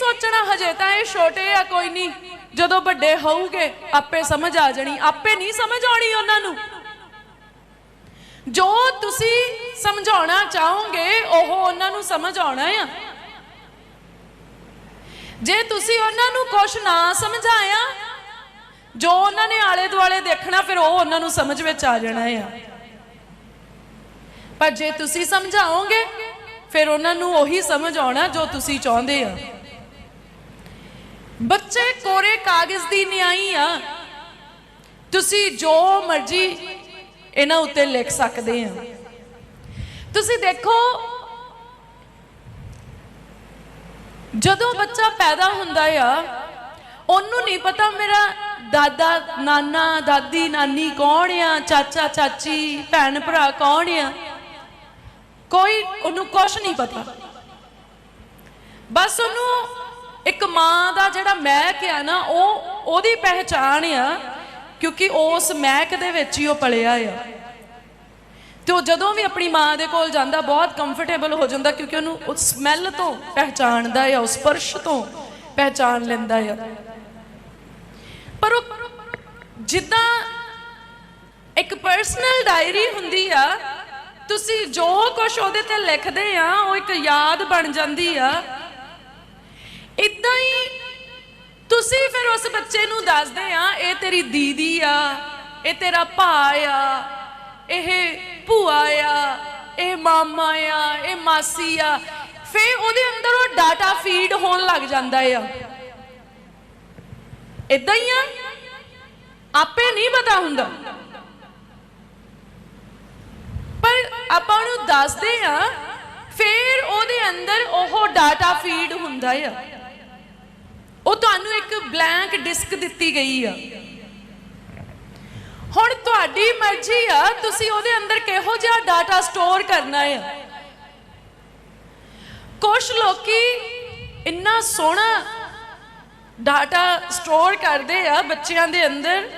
ਸੋਚਣਾ ਹਜੇ ਤਾਂ ਇਹ ਛੋਟੇ ਆ, ਕੋਈ ਨਹੀਂ। ਜਦੋਂ ਵੱਡੇ ਹੋਊਗੇ, ਆਪੇ ਸਮਝ ਆ ਜਾਣੀ। ਆਪੇ ਨਹੀਂ ਸਮਝ ਆਉਣੀ ਉਹਨਾਂ ਨੂੰ। ਜੋ ਤੁਸੀਂ ਸਮਝਾਉਣਾ ਚਾਹੋਗੇ, ਉਹ ਉਹਨਾਂ ਨੂੰ ਸਮਝ ਆਉਣਾ ਆ। ਜੇ ਤੁਸੀਂ ਉਹਨਾਂ ਨੂੰ ਕੁਝ ਨਾ ਸਮਝਾਇਆ, ਜੋ ਉਹਨਾਂ ਨੇ ਆਲੇ ਦੁਆਲੇ ਦੇਖਣਾ, ਫਿਰ ਉਹ ਉਹਨਾਂ ਨੂੰ ਸਮਝ ਵਿੱਚ ਆ ਜਾਣਾ ਆ। ਪਰ ਜੇ ਤੁਸੀਂ ਸਮਝਾਓਗੇ, ਫਿਰ ਉਹਨਾਂ ਨੂੰ ਉਹੀ ਸਮਝ ਆਉਣਾ ਜੋ ਤੁਸੀਂ ਚਾਹੁੰਦੇ ਆ। ਬੱਚੇ ਕੋਰੇ ਕਾਗਜ਼ ਦੀ ਨਿਆਈ ਆ। ਤੁਸੀਂ ਜੋ ਮਰਜ਼ੀ ਇਹਨਾਂ ਉੱਤੇ ਲਿਖ ਸਕਦੇ ਆ। ਤੁਸੀਂ ਦੇਖੋ, ਜਦੋਂ ਬੱਚਾ ਪੈਦਾ ਹੁੰਦਾ ਆ, ਉਹਨੂੰ ਨਹੀਂ ਪਤਾ ਮੇਰਾ ਦਾਦਾ, ਨਾਨਾ, ਦਾਦੀ, ਨਾਨੀ ਕੌਣ ਆ, ਚਾਚਾ, ਚਾਚੀ, ਭੈਣ, ਭਰਾ ਕੌਣ ਆ, ਕੋਈ ਉਹਨੂੰ ਕੁਝ ਨਹੀਂ ਪਤਾ। ਬਸ ਉਹਨੂੰ ਮਾਂ ਦਾ ਜਿਹੜਾ ਮਹਿਕ ਆ ਨਾ, ਉਹ ਉਹਦੀ ਪਹਿਚਾਣ ਆ, ਕਿਉਂਕਿ ਉਸ ਮਹਿਕ ਦੇ ਵਿੱਚ ਹੀ ਉਹ ਪਲਿਆ ਆ। ਤੇ ਉਹ ਜਦੋਂ ਵੀ ਆਪਣੀ ਮਾਂ ਦੇ ਕੋਲ ਜਾਂਦਾ, ਬਹੁਤ ਕੰਫਰਟੇਬਲ ਹੋ ਜਾਂਦਾ, ਕਿਉਂਕਿ ਉਹਨੂੰ ਉਸ ਸਮੈਲ ਤੋਂ ਪਹਿਚਾਣਦਾ ਆ, ਉਸ ਸਪਰਸ਼ ਤੋਂ ਪਹਿਚਾਣ ਲੈਂਦਾ ਆ। ਪਰ ਉਹ ਜਿੱਦਾਂ ਇੱਕ ਪਰਸਨਲ ਡਾਇਰੀ ਹੁੰਦੀ ਆ, ਤੁਸੀਂ ਜੋ ਕੁਝ ਉਹਦੇ ਤੇ ਲਿਖਦੇ ਆ, ਉਹ ਇੱਕ ਯਾਦ ਬਣ ਜਾਂਦੀ ਆ ਇਦਾਂ ਹੀ ਤੁਸੀਂ ਫਿਰ ਉਸ ਬੱਚੇ ਨੂੰ ਦੱਸਦੇ ਆ, ਇਹ ਤੇਰੀ ਦੀਦੀ ਆ, ਇਹ ਤੇਰਾ ਭਾ ਆ, ਇਹ ਭੂਆ ਆ, ਇਹ ਮਾਮਾ ਆ, ਇਹ ਮਾਸੀ ਆ, ਫਿਰ ਉਹਦੇ ਅੰਦਰ ਉਹ ਡਾਟਾ ਫੀਡ ਹੋਣ ਲੱਗ ਜਾਂਦਾ ਆ। ਇਦਾਂ ਹੀ ਆ? ਆਪੇ ਨਹੀਂ ਪਤਾ ਹੁੰਦਾ। ਪਰ ਆਪਾਂ ਨੂੰ ਦੱਸਦੇ ਆ, ਫੇਰ ਉਹਦੇ ਅੰਦਰ ਉਹ ਡਾਟਾ ਫੀਡ ਹੁੰਦਾ ਆ। ਉਹ ਤੁਹਾਨੂੰ ਇੱਕ ਬਲੈਂਕ ਡਿਸਕ ਦਿੱਤੀ ਗਈ ਆ। ਹੁਣ ਤੁਹਾਡੀ ਮਰਜ਼ੀ ਆ, ਤੁਸੀਂ ਉਹਦੇ ਅੰਦਰ ਕਿਹੋ ਜਿਹਾ ਡਾਟਾ ਸਟੋਰ ਕਰਨਾ ਆ। ਕੁਝ ਲੋਕੀ ਇੰਨਾ ਸੋਹਣਾ ਡਾਟਾ ਸਟੋਰ ਕਰਦੇ ਆ ਬੱਚਿਆਂ ਦੇ ਅੰਦਰ।